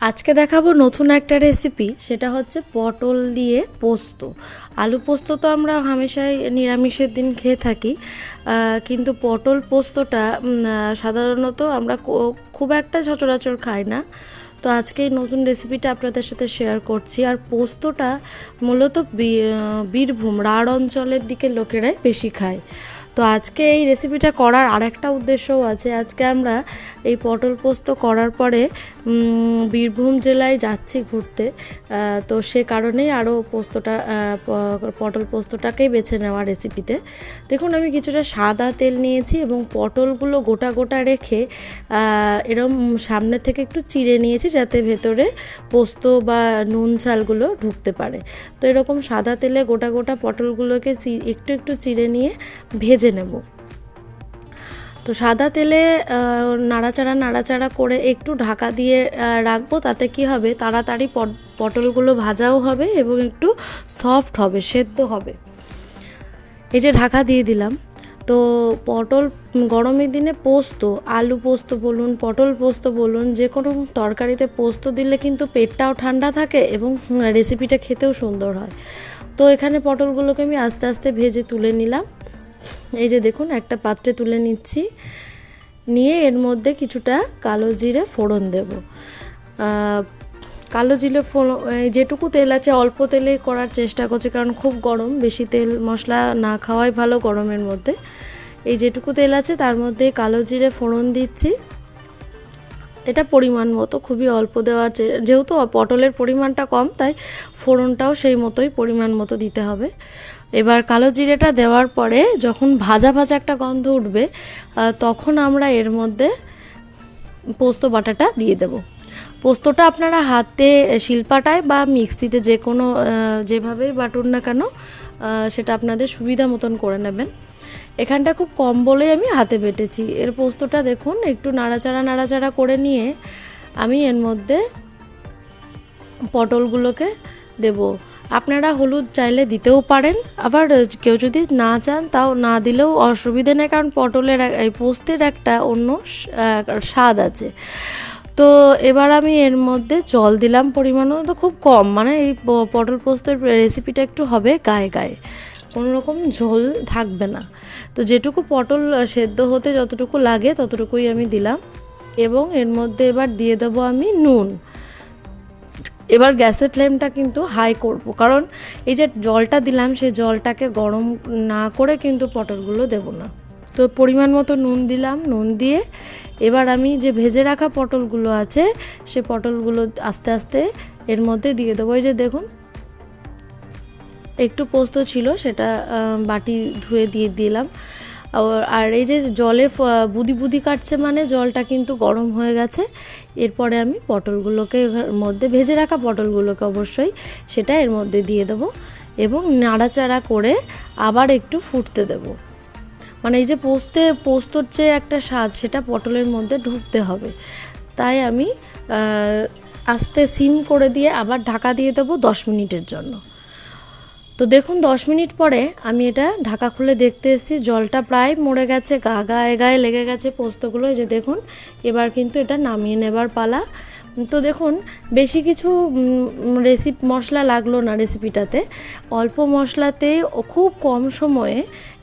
আজকে দেখাবো নতুন একটা রেসিপি সেটা হচ্ছে পটল দিয়ে পোস্ত। আলু পোস্ত তো আমরা হামেশাই নিরামিষের দিন খেয়ে থাকি কিন্তু পটল পোস্তটা সাধারণত আমরা খুব একটা সচরাচর খাই না। তো আজকে এই নতুন রেসিপিটা আপনাদের সাথে শেয়ার করছি। আর পোস্তটা মূলত বীরভূম, রাঢ় অঞ্চলের দিকে লোকেরাই বেশি খায়। তো আজকে এই রেসিপিটা করার আরেকটা উদ্দেশ্যও আছে। আজকে আমরা এই পটল পোস্ত করার পরে বীরভূম জেলায় যাচ্ছি ঘুরতে। তো সে কারণেই আরও পোস্তটা পটল পোস্তটাকেই বেছে নেওয়া রেসিপিতে দেখুন, আমি কিছুটা সাদা তেল নিয়েছি এবং পটলগুলো গোটা গোটা রেখে এরম সামনে থেকে একটু চিড়ে নিয়েছি যাতে ভেতরে পোস্ত বা নুন ঝালগুলো ঢুকতে পারে। তো এরকম সাদা তেলে গোটা গোটা পটলগুলোকে একটু একটু চিড়ে নিয়ে ভেজে নেব। তো সাদা তেলে নাড়াচাড়া নাড়াচাড়া করে একটু ঢাকা দিয়ে রাখব। তাতে কি হবে? তাড়াতাড়ি পট- পটলগুলো ভাজাও হবে এবং একটু সফট হবে, সেদ্ধ হবে। এই যে ঢাকা দিয়ে দিলাম। তো পটল গরমের দিনে পোস্ত, আলু পোস্ত বলুন, পটল পোস্ত বলুন, যে কোনো তরকারিতে পোস্ত দিলে কিন্তু পেটটাও ঠান্ডা থাকে এবং রেসিপিটা খেতেও সুন্দর হয়। তো এখানে পটলগুলোকে আমি আস্তে আস্তে ভেজে তুলে নিলাম। এই যে দেখুন, একটা পাত্রে তুলে নিচ্ছি। নিয়ে এর মধ্যে কিছুটা কালো জিরে ফোড়ন দেব। কালো জিরে ফোড়ন যেটুকু তেল আছে, অল্প তেলে করার চেষ্টা করছি, কারণ খুব গরম। বেশি তেল মশলা না খাওয়াই ভালো গরমের মধ্যে। এই যেটুকু তেল আছে, তার মধ্যে কালো জিরে ফোড়ন দিচ্ছি। এটা পরিমাণ মতো, খুবই অল্প দেওয়া আছে। যেহেতু পটলের পরিমাণটা কম, তাই ফোড়নটাও সেই মতোই পরিমাণ মতো দিতে হবে। এবার কালো জিরেটা দেওয়ার পরে যখন ভাজা ভাজা একটা গন্ধ উঠবে তখন আমরা এর মধ্যে পোস্ত বাটাটা দিয়ে দেব। পোস্তটা আপনারা হাতে শিল্পাটায় বা মিক্সিতে যে কোনো যেভাবেই বাটুন না কেন সেটা আপনাদের সুবিধা মতন করে নেবেন। এখানটা খুব কম বলেই আমি হাতে বেটেছি। এর পোস্তটা দেখুন, একটু নাড়াচাড়া নাড়াচাড়া করে নিয়ে আমি এর মধ্যে পটলগুলোকে দেব। আপনারা হলুদ চাইলে দিতেও পারেন। আবার কেউ যদি না চান, তাও না দিলেও অসুবিধে নেই, কারণ পটলের এই পোস্তের একটা অন্য স্বাদ আছে। তো এবার আমি এর মধ্যে জল দিলাম পরিমাণ তো খুব কম। মানে এই পটল পোস্তের রেসিপিটা একটু হবে গায়ে গায়ে। কোনো রকম ঝোল থাকবে না। তো যেটুকু পটল সেদ্ধ হতে যতটুকু লাগে ততটুকুই আমি দিলাম। এবং এর মধ্যে এবার দিয়ে দেবো আমি নুন। এবার গ্যাসের ফ্লেমটা কিন্তু হাই করব। কারণ এই যে জলটা দিলাম, সেই জলটাকে গরম না করে কিন্তু পটলগুলো দেব না। তো পরিমাণ মতো নুন দিলাম, নুন দিয়ে এবার আমি যে ভেজে রাখা পটলগুলো আছে, সে পটলগুলো আস্তে আস্তে এর মধ্যে দিয়ে দেবো। এই যে দেখুন, একটু পোস্ত ছিল, সেটা বাটি ধুয়ে দিয়ে দিলাম। আর- এই যে জলে বুদি বুদি কাটছে মানে জলটা কিন্তু গরম হয়ে গেছে। এরপরে আমি পটলগুলোকে মধ্যে ভেজে রাখা পটলগুলোকে অবশ্যই সেটা এর মধ্যে দিয়ে দেবো এবং নাড়াচাড়া করে আবার একটু ফুটতে দেবো। মানে এই যে পোস্তে, পোস্তর যে একটা স্বাদ সেটা পটলের মধ্যে ঢুকতে হবে। তাই আমি আস্তে সিম করে দিয়ে আবার ঢাকা দিয়ে দেবো দশ মিনিটের জন্য। তো দেখুন, দশ মিনিট পরে আমি এটা ঢাকা খুলে দেখতে এসেছি। জলটা প্রায় মরে গেছে, গা গায়ে গায়ে লেগে গেছে পোস্তগুলো। যে দেখুন, এবার কিন্তু এটা নামিয়ে নেবার পালা। তো দেখুন, বেশি কিছু রেসিপি মশলা লাগল না রেসিপিটাতে অল্প মশলাতেই ও খুব কম সময়ে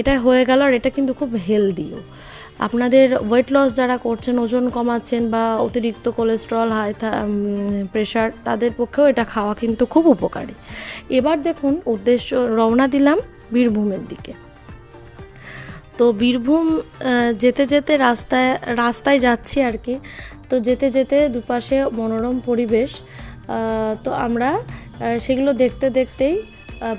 এটা হয়ে গেল আর এটা কিন্তু খুব হেলদিও আপনাদের ওয়েট লস যারা করছেন, ওজন কমাচ্ছেন বা অতিরিক্ত কোলেস্ট্রল হাই প্রেশার তাদের পক্ষেও এটা খাওয়া কিন্তু খুব উপকারী। এবার দেখুন, উদ্দেশ্য রওনা দিলাম বীরভূমের দিকে। তো বীরভূম যেতে যেতে রাস্তায় রাস্তায় যাচ্ছি আর কি। তো যেতে যেতে দুপাশে মনোরম পরিবেশ। তো আমরা সেগুলো দেখতে দেখতেই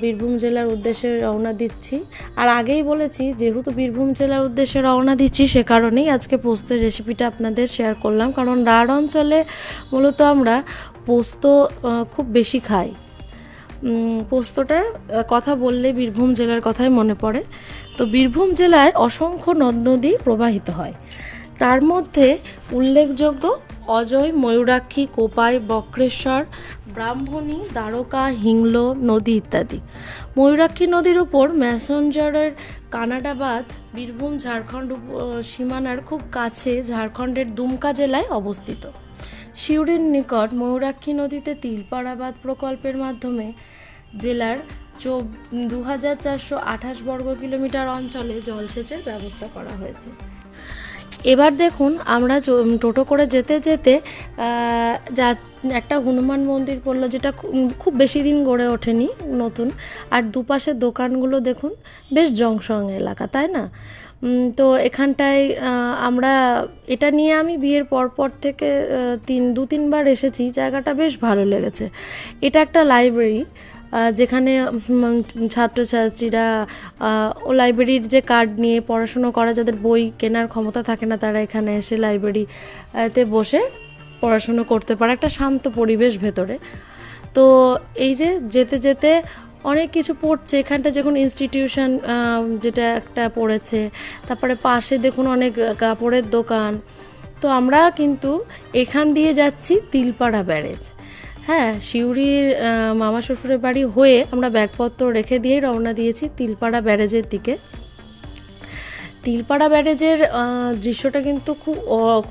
বীরভূম জেলার উদ্দেশ্যে রওনা দিচ্ছি। আর আগেই বলেছি, যেহেতু বীরভূম জেলার উদ্দেশ্যে রওনা দিচ্ছি, সে কারণেই আজকে পোস্তের রেসিপিটা আপনাদের শেয়ার করলাম। কারণ রাঢ় অঞ্চলে মূলত আমরা পোস্ত খুব বেশি খাই। পোস্তটার কথা বললে বীরভূম জেলার কথাই মনে পড়ে। তো বীরভূম জেলায় অসংখ্য নদ, নদী প্রবাহিত হয়। তার মধ্যে উল্লেখযোগ্য অজয়, ময়ূরাক্ষী, কোপাই, বক্রেশ্বর ব্রাহ্মণী, দ্বারকা, হিংল, নদী ইত্যাদি। ময়ূরাক্ষী নদীর উপর ম্যাসেঞ্জারের কানাডাবাদ, বীরভূম, ঝাড়খণ্ড সীমানার খুব কাছে ঝাড়খণ্ডের দুমকা জেলায় অবস্থিত। সিউড়ির নিকট ময়ূরাক্ষী নদীতে তিলপাড়া বাঁধ প্রকল্পের মাধ্যমে জেলার দু হাজার চারশো আঠাশ বর্গ কিলোমিটার অঞ্চলে জলসেচের ব্যবস্থা করা হয়েছে। এবার দেখুন, আমরা টোটো করে যেতে যেতে যা, একটা হনুমান মন্দির পড়ল যেটা খুব বেশি দিন গড়ে ওঠেনি, নতুন। আর দুপাশের দোকানগুলো দেখুন, বেশ জংশং এলাকা, তাই না? তো এখানটায় আমরা, এটা নিয়ে আমি বিয়ের পর পর থেকে তিন, দু, তিনবার এসেছি, জায়গাটা বেশ ভালো লেগেছে। এটা একটা লাইব্রেরি যেখানে ছাত্রছাত্রীরা ও লাইব্রেরির যে কার্ড নিয়ে পড়াশুনো করা, যাদের বই কেনার ক্ষমতা থাকে না, তারা এখানে এসে লাইব্রেরিতে বসে পড়াশুনো করতে পারে একটা শান্ত পরিবেশ ভেতরে। তো এই যে যেতে যেতে অনেক কিছু পড়ছে, এখানটা যখন ইনস্টিটিউশন যেটা একটা পড়েছে, তারপরে পাশে দেখুন অনেক কাপড়ের দোকান। তো আমরা কিন্তু এখান দিয়ে যাচ্ছি তিলপাড়া ব্যারেজ। হ্যাঁ সিউড়ির মামা শ্বশুরের বাড়ি হয়ে আমরা ব্যাগপত্র রেখে দিয়েই রওনা দিয়েছি তিলপাড়া ব্যারেজের দিকে। তিলপাড়া ব্যারেজের দৃশ্যটা কিন্তু খুব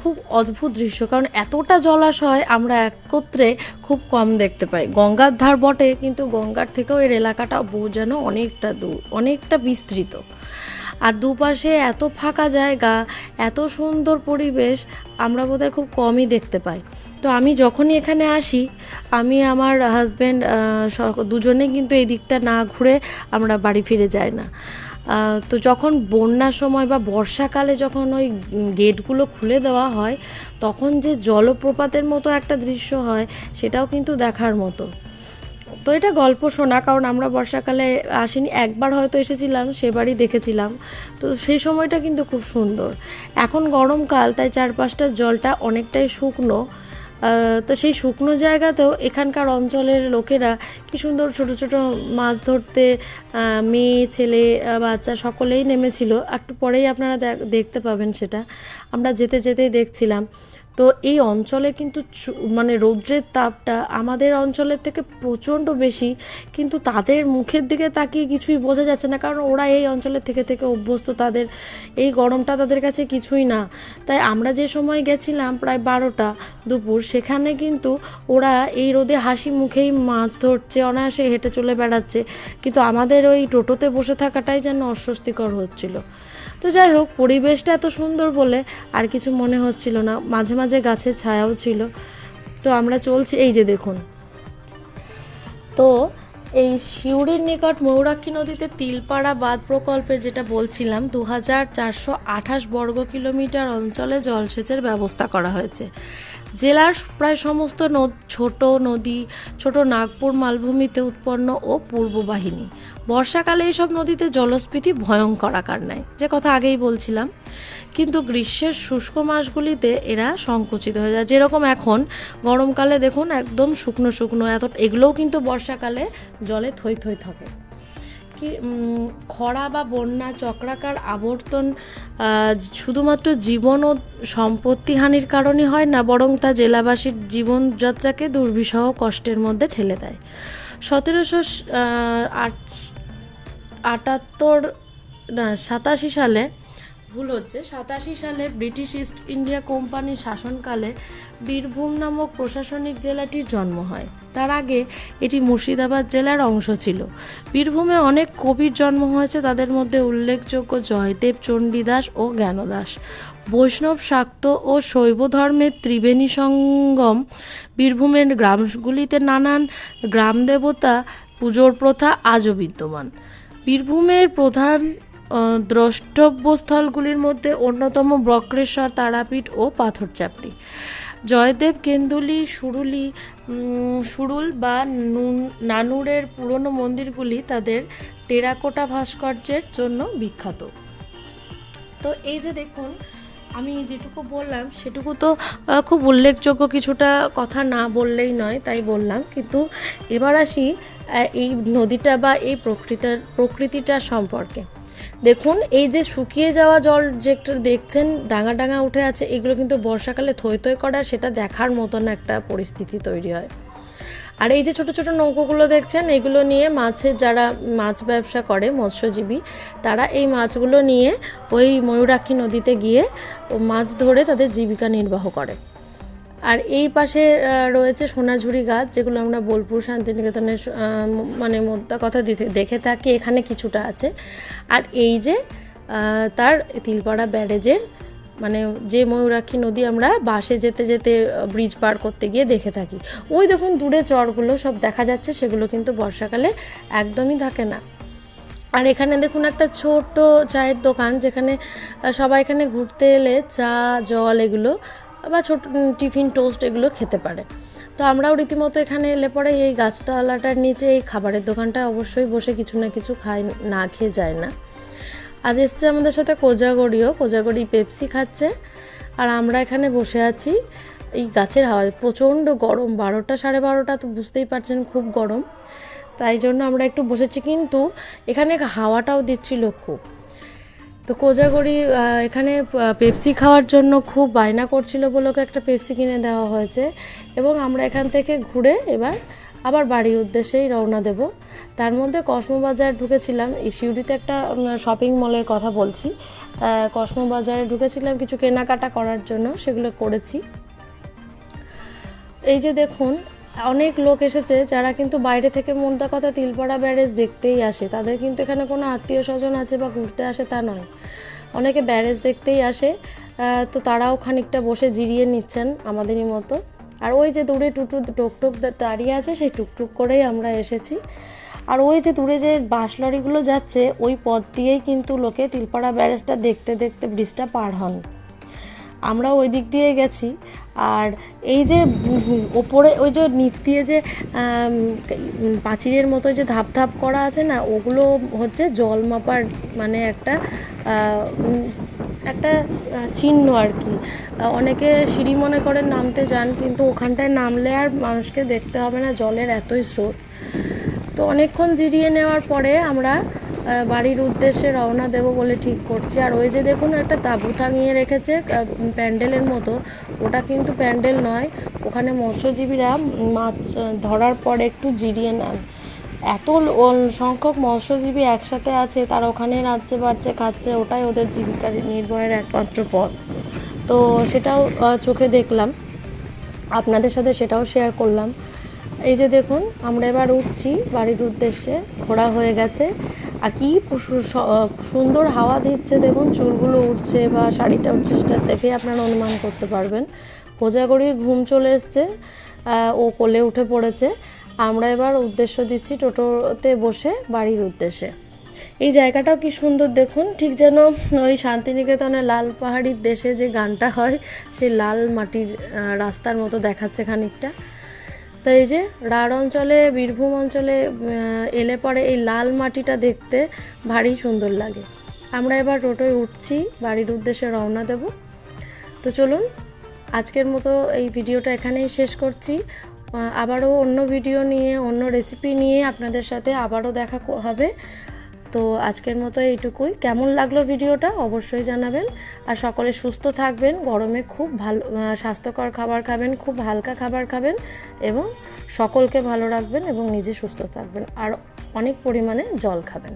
খুব অদ্ভুত দৃশ্য, কারণ এতটা জলাশয় আমরা একত্রে খুব কম দেখতে পাই। গঙ্গার ধার বটে, কিন্তু গঙ্গার থেকেও এর এলাকাটা বহু যেন অনেকটা দূর, অনেকটা বিস্তৃত। আর দুপাশে এত ফাঁকা জায়গা, এত সুন্দর পরিবেশ আমরা বোধহয় খুব কমই দেখতে পাই। তো আমি যখনই এখানে আসি, আমি আমার হাজব্যান্ড দুজনে কিন্তু এই দিকটা না ঘুরে আমরা বাড়ি ফিরে যাই না। তো যখন বন্যার সময় বা বর্ষাকালে যখন ওই গেটগুলো খুলে দেওয়া হয়, তখন যে জলপ্রপাতের মতো একটা দৃশ্য হয়, সেটাও কিন্তু দেখার মতো। তো এটা গল্প শোনা, কারণ আমরা বর্ষাকালে আসিনি, একবার হয়তো এসেছিলাম সেবারই দেখেছিলাম। তো সেই সময়টা কিন্তু খুব সুন্দর। এখন গরমকাল, তাই চারপাশটার জলটা অনেকটাই শুকনো। তো সেই শুকনো জায়গাতেও এখানকার অঞ্চলের লোকেরা কি সুন্দর ছোট ছোট মাছ ধরতে মেয়ে, ছেলে বাচ্চা সকলেই নেমেছিল। একটু পরেই আপনারা দেখতে পাবেন সেটা। আমরা যেতে যেতেই দেখছিলাম। তো এই অঞ্চলে কিন্তু মানে রৌদ্রের তাপটা আমাদের অঞ্চলের থেকে প্রচণ্ড বেশি, কিন্তু তাদের মুখের দিকে তাকিয়ে কিছুই বোঝা যাচ্ছে না, কারণ ওরা এই অঞ্চলের থেকে থেকে অভ্যস্ত, তাদের এই গরমটা তাদের কাছে কিছুই না। তাই আমরা যে সময় গেছিলাম প্রায় বারোটা দুপুর, সেখানে কিন্তু ওরা এই রোদে হাসি মুখেই মাছ ধরছে, অনায়াসে হেঁটে চলে বেড়াচ্ছে। কিন্তু আমাদের ওই টোটোতে বসে থাকাটাই যেন অস্বস্তিকর হচ্ছিল। তো যাই হোক, পরিবেশটা এত সুন্দর বলে আর কিছু মনে হচ্ছিল না। মাঝে মাঝে গাছে ছায়াও ছিল। তো আমরা চলছি, এই যে দেখুন। তো এই সিউড়ির নিকট মৌরাক্ষী নদীতে তিলপাড়া বাঁধ প্রকল্পের যেটা বলছিলাম দু হাজার চারশো আঠাশ বর্গ কিলোমিটার অঞ্চলে জলসেচের ব্যবস্থা করা হয়েছে। জেলার প্রায় সমস্ত ছোট নদী, ছোট নাগপুর, মালভূমিতে উৎপন্ন ও পূর্ব বাহিনী বর্ষাকালে এইসব নদীতে জলস্ফীতি ভয়ঙ্কর আকার নেয়। যে কথা আগেই বলছিলাম কিন্তু গ্রীষ্মের শুষ্ক মাসগুলিতে এরা সংকুচিত হয়ে যায়। যেরকম এখন, গরমকালে দেখুন একদম শুকনো শুকনো, এত এগুলোও কিন্তু বর্ষাকালে জলে থই থই থাকে। কি খরা বা বন্যা, চক্রাকার আবর্তন শুধুমাত্র জীবন ও সম্পত্তি হানির কারণে হয় না, বরং তা জেলাবাসীর জীবনযাত্রাকে দুর্বিষহ কষ্টের মধ্যে ঠেলে দেয়। সতেরোশো আট, আটাত্তর, না, সাতাশি সালে ভুল হচ্ছে। সাতাশি সালে ব্রিটিশ ইস্ট ইন্ডিয়া কোম্পানির শাসনকালে বীরভূম নামক প্রশাসনিক জেলাটির জন্ম হয়। তার আগে এটি মুর্শিদাবাদ জেলার অংশ ছিল। বীরভূমে অনেক কবির জন্ম হয়েছে, তাদের মধ্যে উল্লেখযোগ্য জয়দেব, চণ্ডীদাস ও জ্ঞানদাস। বৈষ্ণব শাক্ত ও শৈব ধর্মের ত্রিবেণী সঙ্গম বীরভূমের গ্রামগুলিতে নানান গ্রাম দেবতা পুজোর প্রথা আজও বিদ্যমান। বীরভূমের প্রধান দ্রষ্টব্যস্থলগুলির মধ্যে অন্যতম বক্রেশ্বর তারাপীঠ ও পাথরচাপড়ি। জয়দেব কেন্দুলি, সুরুলি সুরুল বা নুন- নানুরের পুরনো মন্দিরগুলি তাদের টেরাকোটা ভাস্কর্যের জন্য বিখ্যাত। তো এই যে দেখুন, আমি যেটুকু বললাম, সেটুকু তো খুব উল্লেখযোগ্য কিছুটা কথা না বললেই নয়, তাই বললাম। কিন্তু এবার আসি এই নদীটা বা এই প্রকৃতার, প্রকৃতিটা সম্পর্কে। দেখুন, এই যে শুকিয়ে যাওয়া জল যেটা দেখছেন, ডাঙা ডাঙা উঠে আছে, এগুলো কিন্তু বর্ষাকালে থই থই করা সেটা দেখার মতন একটা পরিস্থিতি তৈরি হয়। আর এই যে ছোট ছোট নৌকোগুলো দেখছেন, এগুলো নিয়ে মাছের যারা মাছ ব্যবসা করে, মৎস্যজীবী, তারা এই মাছগুলো নিয়ে ওই ময়ূরাক্ষী নদীতে গিয়ে মাছ ধরে তাদের জীবিকা নির্বাহ করে। আর এই পাশে রয়েছে সোনাঝুরি গাছ, যেগুলো আমরা বোলপুর শান্তিনিকেতনের মানে মোদ্দা কথা দিতে- দেখে থাকি, এখানে কিছুটা আছে। আর এই যে তার তিলপাড়া ব্যারেজের মানে যে ময়ূরাক্ষী নদী আমরা বাসে যেতে যেতে ব্রিজ পার করতে গিয়ে দেখে থাকি। ওই দেখুন, দূরে চরগুলো সব দেখা যাচ্ছে, সেগুলো কিন্তু বর্ষাকালে একদমই থাকে না। আর এখানে দেখুন, একটা ছোট চায়ের দোকান, যেখানে সবাই এখানে ঘুরতে এলে চা, জল এগুলো বা ছোট টিফিন টোস্ট এগুলো খেতে পারে। তো আমরাও রীতিমতো এখানে এলে পরে এই গাছটালাটার নিচে এই খাবারের দোকানটা অবশ্যই বসে কিছু না কিছু খাই না খেয়ে যায় না। আজ এসছে আমাদের সাথে কোজাগড়িও কোজাগড়ি পেপসি খাচ্ছে। আর আমরা এখানে বসে আছি, এই গাছের হাওয়া প্রচণ্ড গরম, বারোটা সাড়ে বারোটা তো বুঝতেই পারছেন খুব গরম। তাই জন্য আমরা একটু বসেছি, কিন্তু এখানে হাওয়াটাও দিচ্ছিল খুব। তো কোজাগরি এখানে পেপসি খাওয়ার জন্য খুব বায়না করছিল বলে একটা পেপসি কিনে দেওয়া হয়েছে। এবং আমরা এখান থেকে ঘুরে এবার আবার বাড়ির উদ্দেশ্যেই রওনা দেব। তার মধ্যে কসমো বাজার ঢুকেছিলাম। এই সিউড়িতে একটা শপিং মলের কথা বলছি। আহ, কসমো বাজারে ঢুকেছিলাম কিছু কেনাকাটা করার জন্য সেগুলো করেছি। এই যে দেখুন অনেক লোক এসেছে যারা কিন্তু বাইরে থেকে মোদ্দা কথা তিলপাড়া ব্যারেজ দেখতেই আসে। তাদের কিন্তু এখানে কোনো আত্মীয় স্বজন আছে বা ঘুরতে আসে তা নয়। অনেকে ব্যারেজ দেখতেই আসে তো তারাও খানিকটা বসে জিরিয়ে নিচ্ছেন আমাদেরই মতো। আর ওই যে দূরে টুটু টুকটুক দা- দাঁড়িয়ে আছে, সেই টুকটুক করেই আমরা এসেছি। আর ওই যে দূরে যে বাস লরিগুলো যাচ্ছে, ওই পথ দিয়েই কিন্তু লোকে তিলপাড়া ব্যারেজটা দেখতে দেখতে ব্রিজটা পার হন। আমরা ওই দিক দিয়ে গেছি। আর এই যে ওপরে ওই যে নিচ দিয়ে যে পাঁচিরের মতো যে ধাপ ধাপ করা আছে না, ওগুলো হচ্ছে জল মাপার মানে একটা একটা চিহ্ন আর কি। অনেকে সিঁড়ি মনে করেন নামতে যান, কিন্তু ওখানটায় নামলে আর মানুষকে দেখতে হবে না, জলের এতই স্রোত। তো অনেকক্ষণ জিরিয়ে নেওয়ার পরে আমরা বাড়ির উদ্দেশ্যে রওনা দেব বলে ঠিক করছি। আর ওই যে দেখুন, একটা তাঁবু টাঙিয়ে রেখেছে প্যান্ডেলের মতো। ওটা কিন্তু প্যান্ডেল নয়, ওখানে মৎস্যজীবীরা মাছ ধরার পরে একটু জিরিয়ে নেন। এত সংখ্যক মৎস্যজীবী একসাথে আছে, তারা ওখানে নাচছে, বাড়ছে, খাচ্ছে, ওটাই ওদের জীবিকা নির্বাহের একমাত্র পথ। তো সেটাও চোখে দেখলাম। আপনাদের সাথে সেটাও শেয়ার করলাম। এই যে দেখুন, আমরা এবার উঠছি বাড়ির উদ্দেশ্যে, ঘোরা হয়ে গেছে। আর কি সুন্দর হাওয়া দিচ্ছে, দেখুন, চুলগুলো উঠছে বা শাড়িটা উঠছে, সেটা দেখেই আপনারা অনুমান করতে পারবেন। কোজাগরির ঘুম চলে এসছে ও কোলে উঠে পড়েছে। আমরা এবার উদ্দেশ্য দিচ্ছি টোটোতে বসে বাড়ির উদ্দেশ্যে। এই জায়গাটাও কি সুন্দর, দেখুন, ঠিক যেন ওই শান্তিনিকেতনে লাল পাহাড়ির দেশে যে গানটা হয়, সেই লাল মাটির রাস্তার মতো দেখাচ্ছে খানিকটা। তো এই যে রাঢ় অঞ্চলে, বীরভূম অঞ্চলে এলে পরে এই লাল মাটিটা দেখতে ভারী সুন্দর লাগে। আমরা এবার টোটোয় উঠছি, বাড়ির উদ্দেশ্যে রওনা দেব। তো চলুন, আজকের মতো এই ভিডিওটা এখানেই শেষ করছি। আবারও অন্য ভিডিও নিয়ে, অন্য রেসিপি নিয়ে আপনাদের সাথে আবারও দেখা হবে। তো আজকের মতো এইটুকুই। কেমন লাগল ভিডিওটা অবশ্যই জানাবেন। আর সকলে সুস্থ থাকবেন, গরমে খুব ভালো স্বাস্থ্যকর খাবার খাবেন, খুব হালকা খাবার খাবেন এবং সকলকে ভালো রাখবেন এবং নিজে সুস্থ থাকবেন। আর অনেক পরিমাণে জল খাবেন।